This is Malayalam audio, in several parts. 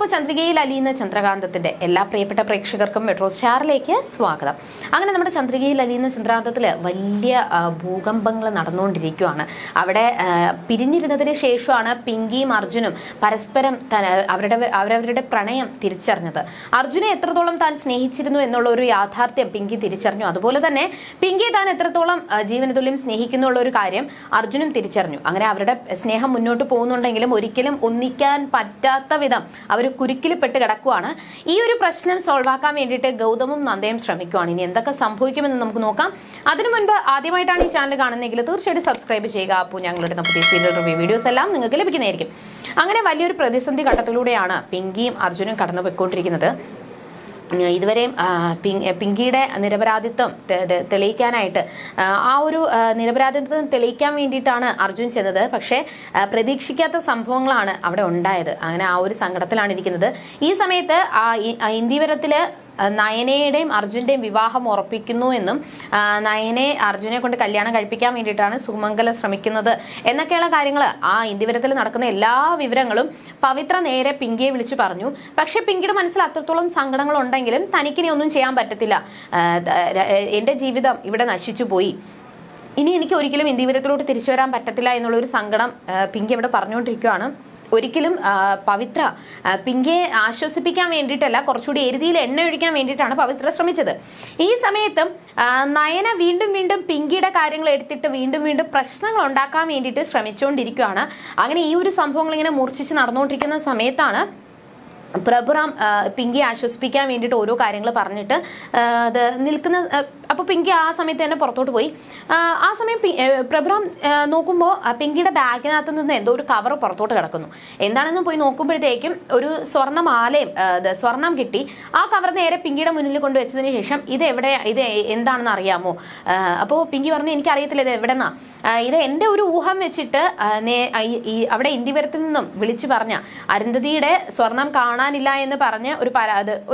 അപ്പോൾ ചന്ദ്രികയിൽ അലിയുന്ന ചന്ദ്രകാന്തത്തിന്റെ എല്ലാ പ്രിയപ്പെട്ട പ്രേക്ഷകർക്കും മെട്രോ സ്റ്റാറിലേക്ക് സ്വാഗതം. അങ്ങനെ നമ്മുടെ ചന്ദ്രികയിൽ അലിയുന്ന ചന്ദ്രകാന്തത്തിൽ വലിയ ഭൂകമ്പങ്ങൾ നടന്നുകൊണ്ടിരിക്കുകയാണ് അവിടെ പിരിഞ്ഞിരുന്നതിന് ശേഷമാണ് പിങ്കിയും അർജുനും പരസ്പരം അവരുടെ അവരവരുടെ പ്രണയം തിരിച്ചറിഞ്ഞത്. അർജുനെ എത്രത്തോളം താൻ സ്നേഹിച്ചിരുന്നു എന്നുള്ള ഒരു യാഥാർത്ഥ്യം പിങ്കി തിരിച്ചറിഞ്ഞു. അതുപോലെ തന്നെ പിങ്കി താൻ എത്രത്തോളം ജീവനതുല്യം സ്നേഹിക്കുന്നു എന്നുള്ള ഒരു കാര്യം അർജുനും തിരിച്ചറിഞ്ഞു. അങ്ങനെ അവരുടെ സ്നേഹം മുന്നോട്ട് പോകുന്നുണ്ടെങ്കിലും ഒരിക്കലും ഒന്നിക്കാൻ പറ്റാത്ത വിധം അവർ കുരുക്കിൽ പെട്ട് കിടക്കുവാണ്. ഈ ഒരു പ്രശ്നം സോൾവ് ആക്കാൻ വേണ്ടിയിട്ട് ഗൗതമും നന്ദയും ശ്രമിക്കുവാണ്. ഇനി എന്തൊക്കെ സംഭവിക്കുമെന്ന് നമുക്ക് നോക്കാം. അതിനു മുൻപ് ആദ്യമായിട്ടാണ് ഈ ചാനൽ കാണുന്നതെങ്കിൽ തീർച്ചയായിട്ടും സബ്സ്ക്രൈബ് ചെയ്യുക. അപ്പോൾ ഞങ്ങളുടെ പുതിയ സീരിയൽ റിവ്യൂ വീഡിയോസ് എല്ലാം നിങ്ങൾക്ക് ലഭിക്കുന്നതായിരിക്കും. അങ്ങനെ വലിയൊരു പ്രതിസന്ധി ഘട്ടത്തിലൂടെയാണ് പിങ്കിയും അർജുനും കടന്നു പോയിക്കൊണ്ടിരിക്കുന്നത് ഇതുവരെയും പിങ്- പിങ്കിയുടെ നിരപരാധിത്വം തെളിയിക്കാനായിട്ട് ആ, ഒരു നിരപരാധിത്വം തെളിയിക്കാൻ വേണ്ടിയിട്ടാണ് അർജുൻ ചെന്നത്. പക്ഷേ പ്രതീക്ഷിക്കാത്ത സംഭവങ്ങളാണ് അവിടെ ഉണ്ടായത്. അങ്ങനെ ആ ഒരു സങ്കടത്തിലാണ് ഇരിക്കുന്നത്. ഈ സമയത്ത് ഇന്ത്യവരത്തിൽ നയനയുടെയും അർജുന്റെയും വിവാഹം ഉറപ്പിക്കുന്നു എന്നും നയനെ അർജുനെ കൊണ്ട് കല്യാണം കഴിപ്പിക്കാൻ വേണ്ടിയിട്ടാണ് സുമംഗല ശ്രമിക്കുന്നത്. എന്നൊക്കെയുള്ള കാര്യങ്ങൾ ആ ഇന്ദിവരത്തിൽ നടക്കുന്ന എല്ലാ വിവരങ്ങളും പവിത്ര നേരെ പിങ്കിയെ വിളിച്ചു പറഞ്ഞു. പക്ഷെ പിങ്കിയുടെ മനസ്സിൽ അത്രത്തോളം സങ്കടങ്ങൾ ഉണ്ടെങ്കിലും തനിക്കിനി ഒന്നും ചെയ്യാൻ പറ്റത്തില്ല. എന്റെ ജീവിതം ഇവിടെ നശിച്ചു പോയി. ഇനി എനിക്ക് ഒരിക്കലും ഇന്ത്യവരത്തിലോട്ട് തിരിച്ചു വരാൻ പറ്റത്തില്ല എന്നുള്ള ഒരു സങ്കടം പിങ്കി ഇവിടെ പറഞ്ഞുകൊണ്ടിരിക്കുകയാണ്. ഒരിക്കലും പവിത്ര പിങ്കയെ ആശ്വസിപ്പിക്കാൻ വേണ്ടിയിട്ടല്ല കുറച്ചുകൂടി എരുതിയിൽ എണ്ണ ഒഴിക്കാൻ വേണ്ടിയിട്ടാണ് പവിത്ര ശ്രമിച്ചത്. ഈ സമയത്തും നയന വീണ്ടും വീണ്ടും പിങ്കിയുടെ കാര്യങ്ങൾ എടുത്തിട്ട് വീണ്ടും വീണ്ടും പ്രശ്നങ്ങൾ ഉണ്ടാക്കാൻ വേണ്ടിയിട്ട് ശ്രമിച്ചുകൊണ്ടിരിക്കുകയാണ്. അങ്ങനെ ഈ ഒരു സംഭവങ്ങൾ ഇങ്ങനെ മൂർച്ഛിച്ച് നടന്നുകൊണ്ടിരിക്കുന്ന സമയത്താണ് പ്രഭുറാം പിങ്കിയെ ആശ്വസിപ്പിക്കാൻ വേണ്ടിയിട്ട് ഓരോ കാര്യങ്ങൾ പറഞ്ഞിട്ട് അത് നിൽക്കുന്ന അപ്പോൾ പിങ്കി ആ സമയത്ത് തന്നെ പുറത്തോട്ട് പോയി. ആ, സമയം പ്രഭുറാം നോക്കുമ്പോൾ പിങ്കിയുടെ ബാഗിനകത്ത് നിന്ന് എന്തോ ഒരു കവർ പുറത്തോട്ട് കിടക്കുന്നു. എന്താണെന്ന് പോയി നോക്കുമ്പോഴത്തേക്കും ഒരു സ്വർണമാലയും സ്വർണം കിട്ടി. ആ കവർ നേരെ പിങ്കിയുടെ മുന്നിൽ കൊണ്ടുവച്ചതിന് ശേഷം ഇത് എവിടെ ഇത് എന്താണെന്ന് അറിയാമോ? അപ്പോൾ പിങ്കി പറഞ്ഞു എനിക്കറിയത്തില്ല ഇത് എവിടെന്നാ. ഇത് എന്റെ ഒരു ഊഹം വെച്ചിട്ട് അവിടെ ഇന്ത്യവരത്തിൽ നിന്നും വിളിച്ചു പറഞ്ഞ അരുന്ധതിയുടെ സ്വർണം കാണാനില്ല എന്ന് പറഞ്ഞ് ഒരു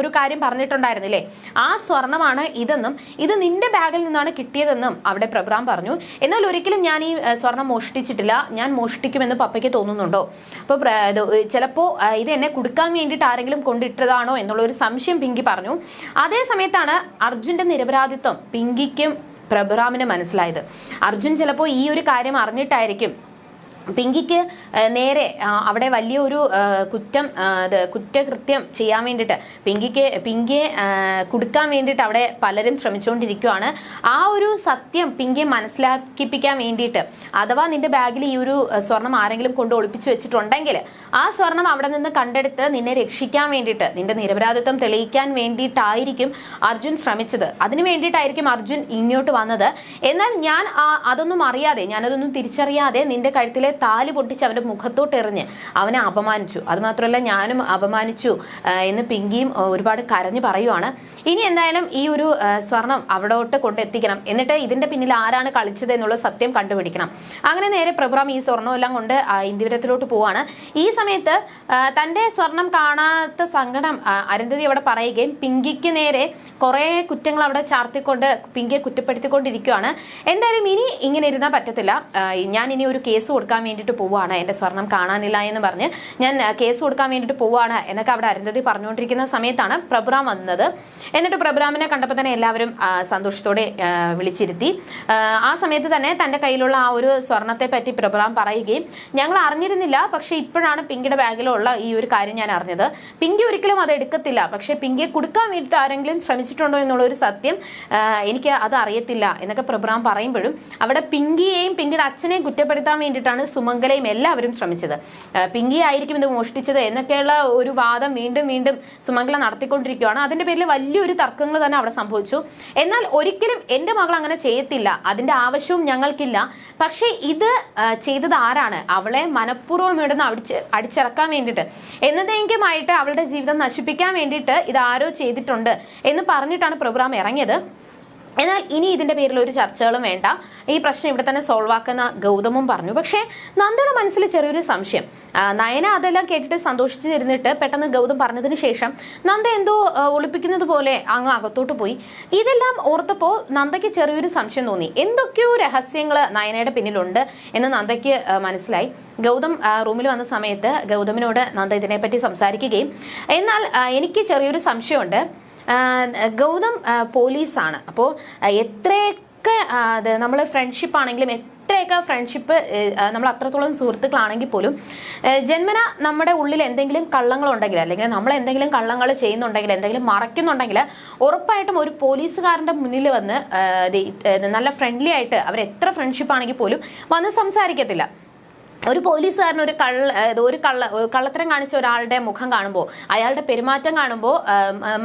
ഒരു കാര്യം പറഞ്ഞിട്ടുണ്ടായിരുന്നില്ലേ? ആ സ്വർണമാണ് ഇതെന്നും ഇത് നിന്റെ ബാഗിൽ നിന്നാണ് കിട്ടിയതെന്നും അവിടെ പ്രഭ്രാം പറഞ്ഞു. എന്നാൽ ഒരിക്കലും ഞാൻ ഈ സ്വർണം മോഷ്ടിച്ചിട്ടില്ല. ഞാൻ മോഷ്ടിക്കുമെന്ന് പപ്പയ്ക്ക് തോന്നുന്നുണ്ടോ? അപ്പോൾ ചിലപ്പോ ഇത് എന്നെ കൊടുക്കാൻ വേണ്ടിയിട്ട് ആരെങ്കിലും കൊണ്ടിട്ടതാണോ എന്നുള്ള ഒരു സംശയം പിങ്കി പറഞ്ഞു. അതേ സമയത്താണ് അർജുന്റെ നിരപരാധിത്വം പിങ്കിക്കും പ്രഭുറാമിന് മനസ്സിലായത്. അർജുൻ ചിലപ്പോൾ ഈ ഒരു കാര്യം അറിഞ്ഞിട്ടായിരിക്കും പിങ്കിക്ക് നേരെ അവിടെ വലിയൊരു ഒരു കുറ്റം കുറ്റകൃത്യം ചെയ്യാൻ വേണ്ടിയിട്ട് പിങ്കിക്ക് പിങ്കിയെ കൊടുക്കാൻ വേണ്ടിയിട്ട് അവിടെ പലരും ശ്രമിച്ചുകൊണ്ടിരിക്കുകയാണ് ആ ഒരു സത്യം പിങ്കിയെ മനസ്സിലാക്കിപ്പിക്കാൻ വേണ്ടിയിട്ട് അഥവാ നിന്റെ ബാഗിൽ ഈ ഒരു സ്വർണം ആരെങ്കിലും കൊണ്ട് ഒളിപ്പിച്ചു വെച്ചിട്ടുണ്ടെങ്കിൽ ആ സ്വർണം അവിടെ നിന്ന് കണ്ടെടുത്ത് നിന്നെ രക്ഷിക്കാൻ വേണ്ടിയിട്ട് നിന്റെ നിരപരാധിത്വം തെളിയിക്കാൻ വേണ്ടിയിട്ടായിരിക്കും അർജുൻ ശ്രമിച്ചത്. അതിനു വേണ്ടിയിട്ടായിരിക്കും അർജുൻ ഇങ്ങോട്ട് വന്നത്. എന്നാൽ ഞാൻ അതൊന്നും അറിയാതെ ഞാനതൊന്നും തിരിച്ചറിയാതെ നിന്റെ കഴുത്തിലെ താലി പൊട്ടിച്ച് അവന്റെ മുഖത്തോട്ട് എറിഞ്ഞ് അവനെ അപമാനിച്ചു. അതുമാത്രമല്ല ഞാനും അപമാനിച്ചു. എന്ന് പിങ്കിയും ഒരുപാട് കരഞ്ഞു പറയുവാണ്. ഇനി എന്തായാലും ഈ ഒരു സ്വർണം അവിടോട്ട് കൊണ്ടെത്തിക്കണം. എന്നിട്ട് ഇതിന്റെ പിന്നിൽ ആരാണ് കളിച്ചത് എന്നുള്ള സത്യം കണ്ടുപിടിക്കണം. അങ്ങനെ നേരെ പ്രഭുറാം ഈ സ്വർണമെല്ലാം കൊണ്ട് ഇന്ദിപുരത്തിലോട്ട് പോവാണ്. ഈ സമയത്ത് തന്റെ സ്വർണം കാണാത്ത സങ്കടം അരുന്ധതി അവിടെ പറയുകയും പിങ്കിക്ക് നേരെ കുറെ കുറ്റങ്ങൾ അവിടെ ചാർത്തിക്കൊണ്ട് പിങ്കിയെ കുറ്റപ്പെടുത്തിക്കൊണ്ടിരിക്കുകയാണ് എന്തായാലും ഇനി ഇങ്ങനെ ഇരുന്നാൽ പറ്റത്തില്ല. ഞാൻ ഇനി ഒരു കേസ് കൊടുക്കാൻ വേണ്ടിയിട്ട് പോവുകയാണ് എന്റെ സ്വർണം കാണാനില്ല എന്ന് പറഞ്ഞ് ഞാൻ കേസ് കൊടുക്കാൻ വേണ്ടിയിട്ട് പോവാണ് എന്നൊക്കെ അവിടെ അരുന്ധതി പറഞ്ഞുകൊണ്ടിരിക്കുന്ന സമയത്താണ് പ്രഭുറാം വന്നത്. എന്നിട്ട് പ്രഭുറാമിനെ കണ്ടപ്പോൾ തന്നെ എല്ലാവരും സന്തോഷത്തോടെ വിളിച്ചിരുത്തി. ആ, ആ സമയത്ത് തന്നെ തന്റെ കയ്യിലുള്ള ആ ഒരു സ്വർണത്തെ പറ്റി പ്രഭുറാം പറയുകയും ഞങ്ങൾ അറിഞ്ഞിരുന്നില്ല പക്ഷേ ഇപ്പോഴാണ് പിങ്കിയുടെ ബാഗിലുള്ള ഈ ഒരു കാര്യം ഞാൻ അറിഞ്ഞത്. പിങ്കി ഒരിക്കലും അത് എടുക്കത്തില്ല പക്ഷേ പിങ്കിയെ കൊടുക്കാൻ വേണ്ടിയിട്ട് ആരെങ്കിലും ശ്രമിച്ചിട്ടുണ്ടോ എന്നുള്ള ഒരു സത്യം എനിക്ക് അത് അറിയത്തില്ല എന്നൊക്കെ പ്രഭുറാം പറയുമ്പോഴും അവിടെ പിങ്കിയെയും പിങ്കിയുടെ അച്ഛനെയും കുറ്റപ്പെടുത്താൻ വേണ്ടിയിട്ടാണ് സുമംഗലയും എല്ലാവരും ശ്രമിച്ചത്. പിങ്കി ആയിരിക്കും ഇത് മോഷ്ടിച്ചത് എന്നൊക്കെയുള്ള ഒരു വാദം വീണ്ടും വീണ്ടും സുമംഗല നടത്തിക്കൊണ്ടിരിക്കുകയാണ്. അതിന്റെ പേരിൽ വലിയൊരു തർക്കങ്ങൾ തന്നെ അവിടെ സംഭവിച്ചു. എന്നാൽ ഒരിക്കലും എന്റെ മകൾ അങ്ങനെ ചെയ്യത്തില്ല. അതിന്റെ ആവശ്യവും ഞങ്ങൾക്കില്ല. പക്ഷേ ഇത് ചെയ്തത് ആരാണ്? അവളെ മനഃപൂർവം ഇവിടുന്ന് അടിച്ച് അടിച്ചിറക്കാൻ വേണ്ടിയിട്ട്. എന്നതെങ്കിലുമായിട്ട് അവളുടെ ജീവിതം നശിപ്പിക്കാൻ വേണ്ടിയിട്ട് ഇത് ആരോ ചെയ്തിട്ടുണ്ട് എന്ന് പറഞ്ഞിട്ടാണ് പ്രോഗ്രാം ഇറങ്ങിയത്. എന്നാൽ ഇനി ഇതിന്റെ പേരിൽ ഒരു ചർച്ചകളും വേണ്ട. ഈ പ്രശ്നം ഇവിടെ തന്നെ സോൾവ് ആക്കുന്ന ഗൗതമും പറഞ്ഞു. പക്ഷേ നന്ദയുടെ മനസ്സിൽ ചെറിയൊരു സംശയം. നയന അതെല്ലാം കേട്ടിട്ട് സന്തോഷിച്ചിരുന്നിട്ട് പെട്ടെന്ന് ഗൗതം പറഞ്ഞതിന് ശേഷം നന്ദ എന്തോ ഒളിപ്പിക്കുന്നത് പോലെ അങ്ങ് അകത്തോട്ട് പോയി. ഇതെല്ലാം ഓർത്തപ്പോൾ നന്ദയ്ക്ക് ചെറിയൊരു സംശയം തോന്നി. എന്തൊക്കെയോ രഹസ്യങ്ങൾ നയനയുടെ പിന്നിലുണ്ട് എന്ന് നന്ദയ്ക്ക് മനസ്സിലായി. ഗൗതം റൂമിൽ വന്ന സമയത്ത് ഗൗതമിനോട് നന്ദ ഇതിനെപ്പറ്റി സംസാരിക്കുകയും എന്നാൽ എനിക്ക് ചെറിയൊരു സംശയമുണ്ട്. ഗൗതം പോലീസാണ്. അപ്പോൾ എത്രയൊക്കെ അത് നമ്മൾ ഫ്രണ്ട്ഷിപ്പ് ആണെങ്കിലും എത്രയൊക്കെ ഫ്രണ്ട്ഷിപ്പ് നമ്മൾ അത്രത്തോളം സുഹൃത്തുക്കളാണെങ്കിൽ പോലും ജന്മന നമ്മുടെ ഉള്ളിൽ എന്തെങ്കിലും കള്ളങ്ങളുണ്ടെങ്കിൽ അല്ലെങ്കിൽ നമ്മൾ എന്തെങ്കിലും കള്ളങ്ങൾ ചെയ്യുന്നുണ്ടെങ്കിൽ എന്തെങ്കിലും മറയ്ക്കുന്നുണ്ടെങ്കിൽ ഉറപ്പായിട്ടും ഒരു പോലീസുകാരന്റെ മുന്നിൽ വന്ന് നല്ല ഫ്രണ്ട്ലി ആയിട്ട് അവർ എത്ര ഫ്രണ്ട്ഷിപ്പ് ആണെങ്കിൽ പോലും വന്ന് സംസാരിക്കത്തില്ല. ഒരു പോലീസുകാരൻ ഒരു കള്ള ഒരു കള്ള കള്ളത്തരം കാണിച്ച ഒരാളുടെ മുഖം കാണുമ്പോൾ അയാളുടെ പെരുമാറ്റം കാണുമ്പോൾ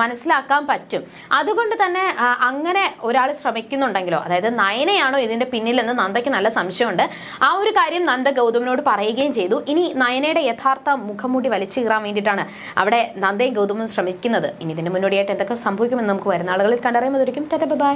മനസ്സിലാക്കാൻ പറ്റും. അതുകൊണ്ട് തന്നെ അങ്ങനെ ഒരാൾ ശ്രമിക്കുന്നുണ്ടെങ്കിലോ അതായത് നയനയാണോ ഇതിന്റെ പിന്നിലെന്ന് നന്ദയ്ക്ക് നല്ല സംശയമുണ്ട്. ആ ഒരു കാര്യം നന്ദ ഗൗതമിനോട് പറയുകയും ചെയ്തു. ഇനി നയനയുടെ യഥാർത്ഥ മുഖംമൂടി വലിച്ചു കീറാൻ വേണ്ടിയിട്ടാണ് അവിടെ നന്ദയും ഗൗതമും ശ്രമിക്കുന്നത്. ഇനി ഇതിന്റെ മുന്നോടിയായിട്ട് എന്തൊക്കെ സംഭവിക്കുമെന്ന് നമുക്ക് വരുന്ന ആളുകളിൽ കണ്ടറിയുമ്പോൾ ബൈ.